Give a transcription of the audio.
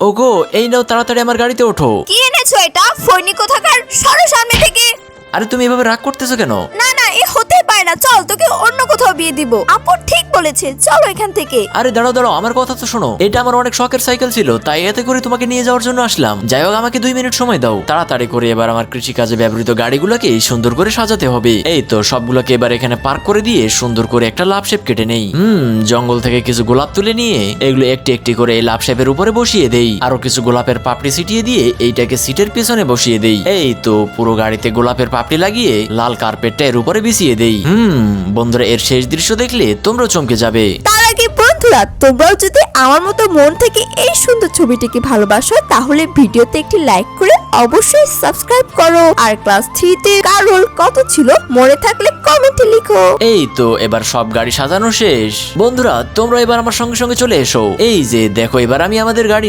ওগো এই নাও তাড়াতাড়ি আমার গাড়িতে ওঠো। কি এনেছো এটা? ফৈনি কোথাকার? সরো সামনে থেকে। আরে তুমি এভাবে রাগ করতেছো কেন? না না এ হতে পারে না। চল তোকে অন্য কোথাও বিয়ে দিব। আপু ঠিক বলেছে, চলো এখান থেকে। আরে দাঁড়াও দাঁড়াও, আমার কথা তো শোনো। এটা আমার অনেক শখের সাইকেল ছিল, তাই এতে করে তোমাকে নিয়ে যাওয়ার জন্য আসলাম। যাই হোক, আমাকে দুই মিনিট সময় দাও। তাড়াতাড়ি করে এবার আমার কৃষি কাজে ব্যবহৃত গাড়িগুলোকে সুন্দর করে সাজাতে হবে। এই তো, সবগুলোকে এবার এখানে পার্ক করে দিয়ে সুন্দর করে একটা লাভ শেপ কেটে নেই। হুম, জঙ্গল থেকে কিছু গোলাপ তুলে নিয়ে এগুলো একটি একটি করে এই লাভ শেপের উপরে বসিয়ে দেই। আরও কিছু গোলাপের পাপড়ি ছিটিয়ে দিয়ে এইটাকে সিটের পিছনে বসিয়ে দেই। এই তো, পুরো গাড়িতে গোলাপের পাপড়ি লাগিয়ে লাল কার্পেটটা এর উপরে বিছিয়ে দেই। হুম, বন্ধুরা, এর শেষ দৃশ্য দেখলে তোমরাও চমকে যাবে। তার আগে বন্ধুরা তোমরাও যদি আমার মতো মন থেকে এই সুন্দর ছবিটিকে ভালোবাসো তাহলে ভিডিওতে একটি লাইক করে অবশ্যই সাবস্ক্রাইব করো। আর ক্লাস থ্রিতে কার রোল কত ছিল মনে থাকলে কমেন্টে লিখো। এই তো এবার সব গাড়ি সাজানো শেষ। বন্ধুরা তোমরা এবার আমার সঙ্গে সঙ্গে চলে এসো। এই যে দেখো এবার আমি আমাদের গাড়ি